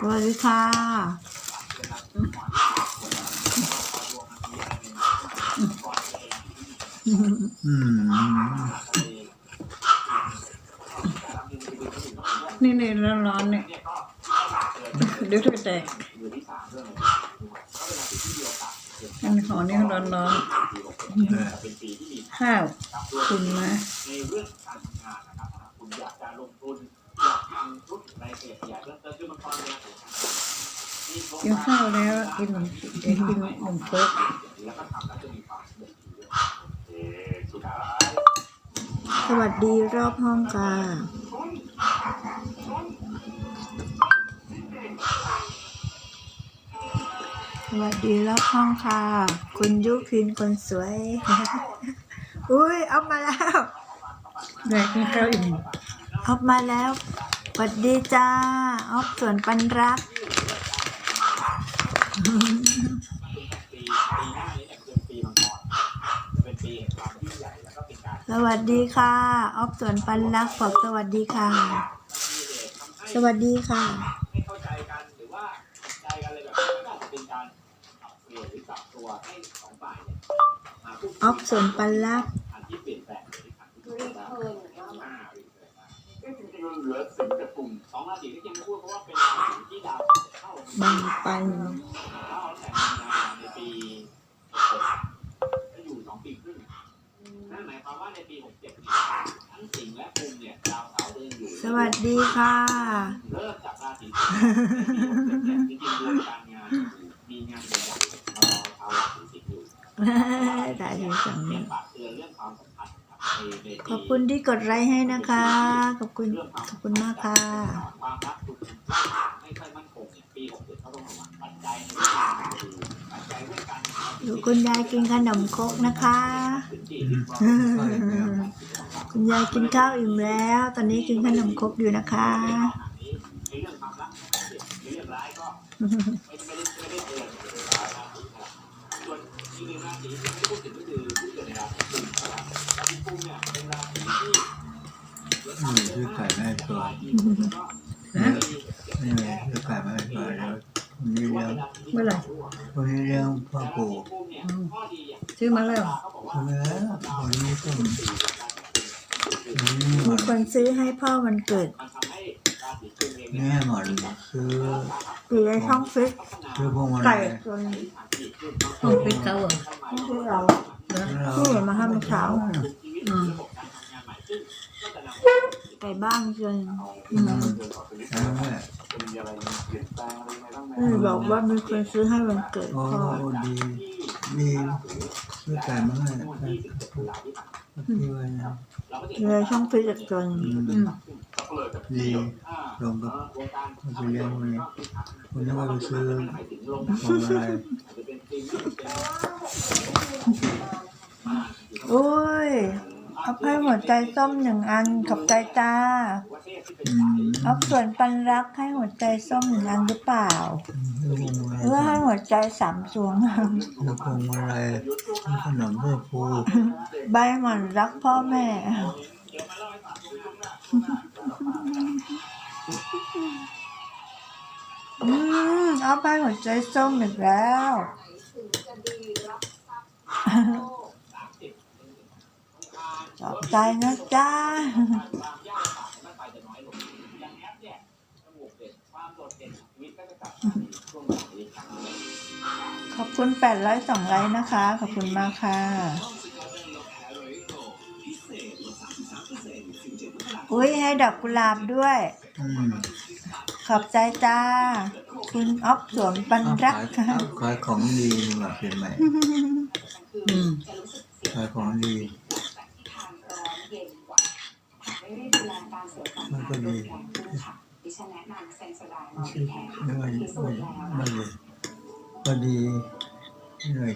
สวัสดีค่ะนี่นี่ร้อนๆเนี่ย เดี๋ยวถ้วยแตกอันหอนี่ร้อนเออๆข้าวคุณมาในเรื่องการทำงานนะครับคุณอยากจะลงทุนอยากทำธุรกิจอะไรเกี่ยวกับเรื่องเติมคือมันตอนเนี้ยมีโครง กินการข้าวแล้วกินขนมเดี๋ยวกินขนมครกแล้วก็ทำแล้วจะมีความสำเร็จดีด้วยเอ่อสุดท้ายสวัสดีรอบห้องค่ะสวัสดีรอบห้องค่ะ คุณยุพินคนสวย อุ้ยเอามาแล้วแดกกินข้าวอิ่มออกมาแล้วส วัสดีจ้าออฟสวนปันรัก สวัสดีค่ะออฟสวนปันรักบอกสวัสดีค่ะ สวัสดีค่ะไม่เข้าใจกันหรือว่าใจกันอะไรแบบนี้ก็จะเป็นการปรับเปลี่ยนหรือปรับตัวให้สองฝ่ายเนี่ยออฟสวนปันรัก ลือสิงกับกลุ่มสองราศีที่ยังไม่พูดเพราะว่าเป็นราศีที่ดาวเข้าบางปันเข้าแต่งงานในปี66จะอยู่สองปีครึ่งนั่นหมายความว่าในปีหกเจ็ดทั้งสิงห์และกุมเนี่ยดาวเสาเดินอยู่สวัสดีค่ะเริ่มจากราศีสิงห์จริงๆดวงการงานมีงานใหญ่ๆรอชาวราศีสิงห์อยู่ได้ถึงสองเรีนี้ยกฝากเตือนเรื่องความสัมพันธ์ ขอบคุณที่กดไลค์ให้นะคะ ขอบคุณขอบคุณมากค่ะคุณยายกินดูคุณยายกินขนมครกนะคะ คุณยายกินข้าวอิ่มแล้ว ตอนนี้กินขนมครกอยู่นะคะ สวยนี่ไงชื่อไก่แม่สวยแล้วคนนี้เลี้ยงเมื่อไหร่คนนี้เลี้ยงพ่อปู่ซื้อมาแล้วใช่ไหมแล้วคนนี้ต้องนี่มีหมอนคนซื้อให้พ่อวันเกิดนี่หมอนซื้ออยู่ในช่องฟิตซื้อพวงมาลัไก่ยจนห้องฟิตเขาเหรอไม่ใช่เราแล้วที่เหลือมาห้าโมงเช้าอืม ไก่บ้างจนอืมแล้วแม่อืมบอกว่ามีคนซื้อให้วันเกิดโอ้พ่อดีดีซื้อไก่มาให้ที่ว้นะอยู่ในช่องฟิตจนอืมอืมดีลงกับคนไปเลี้ยงวันนี้คนนี้ว่าไปซื้อพวงมาลัยโอ้ย เอาให้หัวใจส้มหนึ่งอันขอบใจจ้าอืมเอาส่วนปันรักให้หัวใจส้มหนึ่งอันหรือเปล่าซื้อพวงมาหรือลัให้ยหัวใจสามสวงซื้อพวงมาลัยซื้อขนมเพื่อครูใบหม่อนรักพ่อแม่อืมเอาไปหัวใจส้มอีกแล้ว ขอบใจนะจ้าขอบคุณแปดร้อยสองไลค์นะคะ ขอบคุณมากค่ะ อุ้ยให้ดอกกุหลาบด้วยอืมขอบใจจ้า คุณอ๊อฟสวมปันเอารักขายค่ะเอาขายของดีดีกว่าเปลี่ยนใหม่อืมขายของดี มันก็ดีดิฉันแนะนำเซนโซไดน์ไม่ใช่ไม่ไม่ไม่เลยก็ดีเหนื่อย